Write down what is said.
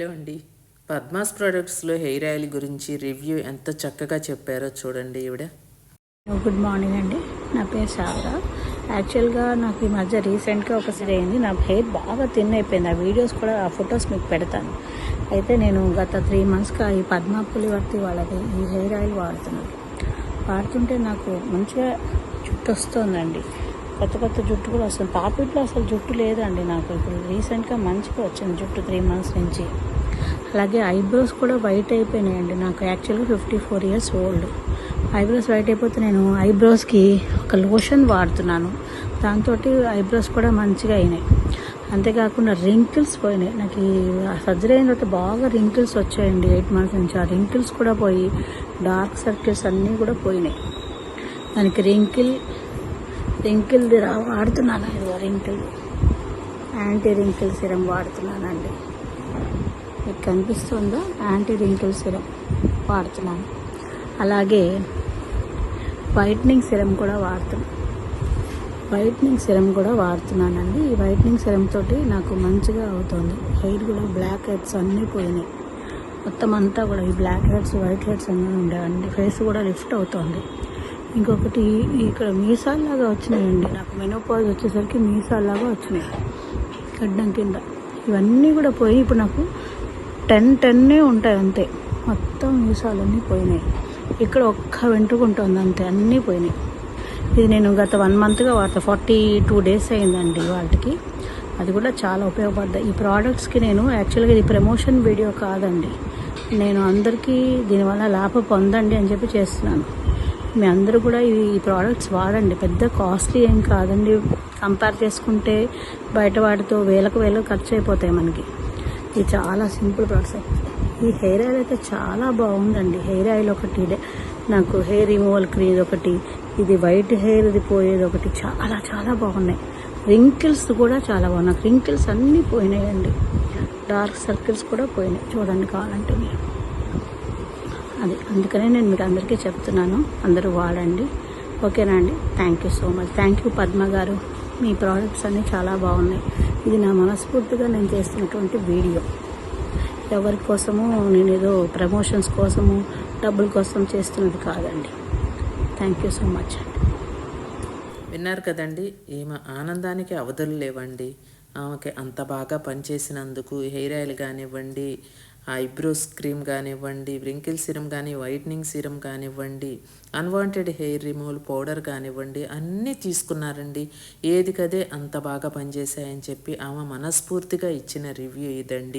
Hello అండి. పద్మాస్ ప్రొడక్ట్స్లో hair oil గురించి రివ్యూ ఎంత చక్కగా చెప్పారో చూడండి ఈవిడ. గుడ్ మార్నింగ్ అండి. నా పేరు సారా యాక్చువల్గా నాకు ఈ మధ్య రీసెంట్గా ఒకసారి అయింది. నా హెయిర్ బాగా థిన్ అయిపోయింది. ఆ వీడియోస్ కూడా ఆ ఫొటోస్ మీకు పెడతాను. అయితే నేను గత త్రీ మంత్స్గా ఈ పద్మా పులివర్తి వాళ్ళది ఈ హెయిర్ ఆయిల్ వాడుతున్నాను. వాడుతుంటే నాకు మంచిగా జుట్టు వస్తుందండి కొత్త కొత్త జుట్టు కూడా వస్తుంది. పాపిట్లో అసలు జుట్టు లేదండి నాకు. ఇప్పుడు రీసెంట్గా మంచిగా వచ్చింది జుట్టు త్రీ మంత్స్ నుంచి. అలాగే ఐబ్రోస్ కూడా వైట్ అయిపోయినాయండి. నాకు యాక్చువల్గా fifty four years old. Eyebrows white అయిపోతే నేను ఐబ్రోస్కి ఒక లోషన్ వాడుతున్నాను. దాంతో ఐబ్రోస్ కూడా మంచిగా అయినాయి. అంతేకాకుండా రింకిల్స్ పోయినాయి. నాకు ఈ సర్జరీ అయిన తర్వాత బాగా రింకిల్స్ వచ్చాయండి ఎయిట్ మంత్స్ నుంచి. ఆ రింకిల్స్ కూడా పోయి డార్క్ సర్కిల్స్ అన్నీ కూడా పోయినాయి. దానికి రింకిల్ రింకిల్ది రా వాడుతున్నాను ఇది రింకిల్ యాంటీ రింకిల్ సిరం వాడుతున్నానండి. మీకు కనిపిస్తుందా? యాంటీ రింకిల్ సిరం వాడుతున్నాను. అలాగే వైట్నింగ్ సిరం కూడా వాడుతున్నాను వైట్నింగ్ సిరం కూడా వాడుతున్నానండి. ఈ వైట్నింగ్ సిరం తోటి నాకు మంచిగా అవుతుంది. హెయిర్ కూడా బ్లాక్ హెడ్స్ అన్నీ పోయినాయి. మొత్తం అంతా కూడా ఈ బ్లాక్ హెడ్స్ వైట్ హెడ్స్ అన్నీ ఉండేవండి. ఫేస్ కూడా లిఫ్ట్ అవుతుంది. ఇంకొకటి ఇక్కడ మీసాల్లాగా వచ్చినాయండి. నాకు మెనోపాజ్ వచ్చేసరికి మీసాల్లాగా వచ్చినాయి. గడ్డం కింద. ఇవన్నీ కూడా పోయి ఇప్పుడు నాకు టెన్ టెన్నే ఉంటాయి అంతే. మొత్తం మీసాలన్నీ పోయినాయి. ఇక్కడ ఒక్క వెంట్రుకుంటుంది అంతే. అన్నీ పోయినాయి. ఇది నేను గత వన్ మంత్గా వాడతా. ఫార్టీ టూ డేస్ అయిందండి వాటికి. అది కూడా చాలా ఉపయోగపడ్డాయి ఈ ప్రోడక్ట్స్కి నేను యాక్చువల్గా ఇది ప్రమోషన్ వీడియో కాదండి. నేను అందరికీ దీనివల్ల లాభం పొందండి అని చెప్పి చేస్తున్నాను. మీ అందరూ కూడా ఈ ఈ ప్రోడక్ట్స్ వాడండి. పెద్ద కాస్ట్లీ ఏం కాదండి. కంపేర్ చేసుకుంటే బయట వాటితో వేలకు వేలకు ఖర్చు అయిపోతాయి మనకి. ఇది చాలా సింపుల్ ప్రాసెస్ ఈ హెయిర్ ఆయిల్ అయితే చాలా బాగుందండి. హెయిర్ ఆయిల్ ఒకటి నాకు హెయిర్ రిమూవల్ క్రీమ్ ఒకటి ఇది వైట్ హెయిర్ ఇది పోయేది ఒకటి. చాలా చాలా బాగున్నాయి. రింకిల్స్ కూడా చాలా బాగున్నాయి. రింకిల్స్ అన్నీ పోయినాయండి. డార్క్ సర్కిల్స్ కూడా పోయినాయి. చూడండి కావాలంటే మీరు. అది. అందుకనే నేను మీకు అందరికీ చెప్తున్నాను. అందరూ వాడండి. ఓకేనా అండి? Thank you so much thank you Padma garu. Me products అన్నీ చాలా బాగున్నాయి. ఇది నా మనస్ఫూర్తిగా నేను చేస్తున్నటువంటి వీడియో. ఎవరి కోసము నేను ఏదో ప్రమోషన్స్ కోసము డబ్బుల కోసం చేస్తున్నది కాదండి. థ్యాంక్ యూ సో మచ్ అండి విన్నారు కదండి ఈమె ఆనందానికి అవధులు లేవండి. ఆమెకి అంత బాగా పనిచేసినందుకు హెయిర్ ఆయిల్ కానివ్వండి ఐబ్రోస్ క్రీమ్ కానివ్వండి వ్రింకిల్ సిరం కానీ వైట్నింగ్ సిరం కానివ్వండి అన్వాంటెడ్ హెయిర్ రిమూవల్ పౌడర్ కానివ్వండి అన్నీ తీసుకున్నారండి. ఏది కదే అంత బాగా పనిచేశాయని చెప్పి ఆమె మనస్ఫూర్తిగా ఇచ్చిన రివ్యూ ఇదండి.